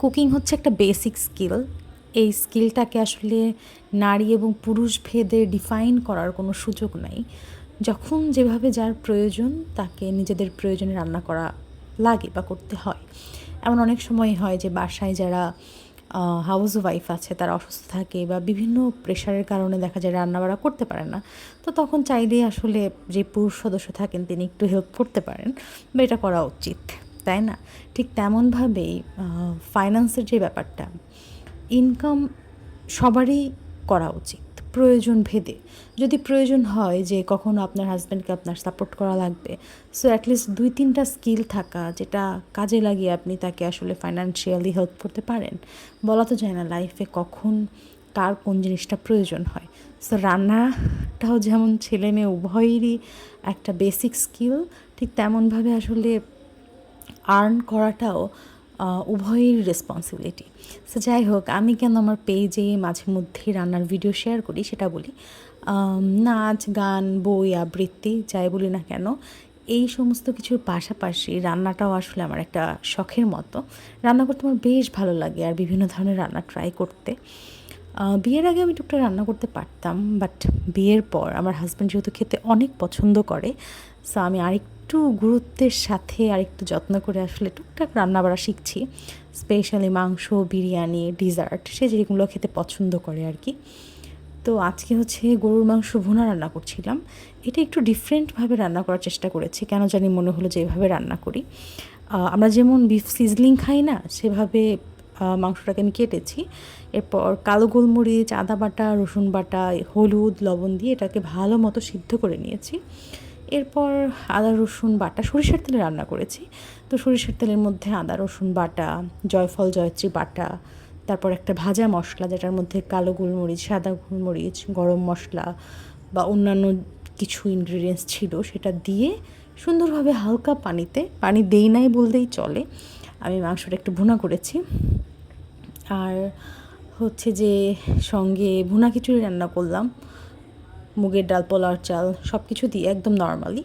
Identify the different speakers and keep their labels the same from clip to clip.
Speaker 1: Cooking হচ্ছে একটা basic skill এই স্কিলটাকে আসলে নারী এবং পুরুষ ভেদে ডিফাইন করার কোনো সুযোগ নাই। যখন যেভাবে যার প্রয়োজন, তাকে নিজেদের প্রয়োজনে রান্না করা লাগে বা করতে হয়। এমন অনেক সময় হয় যে বাসায় যারা হাউস ওয়াইফ আছে, তারা অসুস্থ থাকে বা বিভিন্ন প্রেশারের কারণে দেখা যায় রান্নাবাড়া করতে পারে না। তো তখন চাইলেই আসলে যে পুরুষ সদস্য থাকেন, তিনি একটু হেল্প করতে পারেন, বা এটা করা উচিত। তাই না? ঠিক তেমনভাবেই ফাইন্যান্সের যে ব্যাপারটা ইনকাম সবারই করা উচিত, প্রয়োজন ভেদে। যদি প্রয়োজন হয় যে কখনো আপনার হাজব্যান্ডকে আপনার সাপোর্ট করা লাগবে সো অ্যাটলিস্ট দুই তিনটা স্কিল থাকা যেটা কাজে লাগিয়ে আপনি তাকে আসলে ফাইন্যান্সিয়ালি হেল্প করতে পারেন, বলা তো যায় না লাইফে কখন কার কোন জিনিসটা প্রয়োজন হয়। সো রান্নাটাও যেমন ছেলে মেয়ে উভয়েরই একটা বেসিক স্কিল ঠিক তেমনভাবে আসলে আর্ন করাটাও উভয়ের রেসপন্সিবিলিটি সো যাই হোক, আমি কেন আমার পেজে মাঝে মধ্যেই রান্নার ভিডিও শেয়ার করি সেটা বলি। নাচ, গান, বই, আবৃত্তি, যাই বলি না কেন, এই সমস্ত কিছুর পাশাপাশি রান্নাটাও আসলে আমার একটা শখের মতো। রান্না করতে আমার বেশ ভালো লাগে আর বিভিন্ন ধরনের রান্না ট্রাই করতে। বিয়ের আগে আমি টুকটা রান্না করতে পারতাম বাট বিয়ের পর আমার হাজব্যান্ড যেহেতু খেতে অনেক পছন্দ করে সো আমি আরেকটু গুরুত্বের সাথে আরেকটু যত্ন করে আসলে টুকটাক রান্না বাড়া শিখছি। স্পেশালি মাংস, বিরিয়ানি ডিজার্ট সে যেগুলো খেতে পছন্দ করে আর কি। তো আজকে হচ্ছে গরুর মাংস ভুনা রান্না করছিলাম। এটা একটু ডিফারেন্টভাবে রান্না করার চেষ্টা করেছি। কেন জানি মনে হলো যে এভাবে রান্না করি। আমরা যেমন বিফ সিজলিং খাই না, সেভাবে মাংসটাকে আমি কেটেছি। এরপর কালো গোলমরিচ, আদা বাটা, রসুন বাটা, হলুদ, লবণ দিয়ে এটাকে ভালো মতো সিদ্ধ করে নিয়েছি। এরপর আদা, রসুন, বাটা, সরিষার তেলে রান্না করেছি। তো সরিষার তেলের মধ্যে আদা, রসুন, বাটা, জয়ফল, জয়ত্রী বাটা, তারপর একটা ভাজা মশলা যেটার মধ্যে কালো গোলমরিচ, সাদা গোলমরিচ, গরম মশলা বা অন্যান্য কিছু ইনগ্রিডিয়েন্টস ছিল সেটা দিয়ে সুন্দরভাবে হালকা পানিতে, পানি দেই নাই বলতেই চলে, আমি মাংসটা একটু ভুনা করেছি। আর হচ্ছে যে সঙ্গে ভুনা খিচুড়ি রান্না করলাম। মুগের ডাল পোলার চাল সব কিছু দিয়ে একদম নর্মালি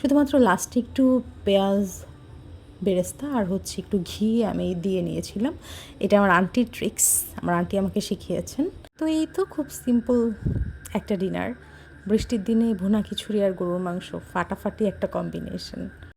Speaker 1: শুধুমাত্র লাস্টে একটু পেঁয়াজ, বেরেস্তা আর হচ্ছে একটু ঘি আমি দিয়ে নিয়েছিলাম। এটা আমার আন্টির ট্রিক্স আমার আন্টি আমাকে শিখিয়েছেন। তো এই তো খুব সিম্পল একটা ডিনার বৃষ্টির দিনে ভুনা খিচুড়ি আর গরুর মাংস, ফাটাফাটি একটা কম্বিনেশন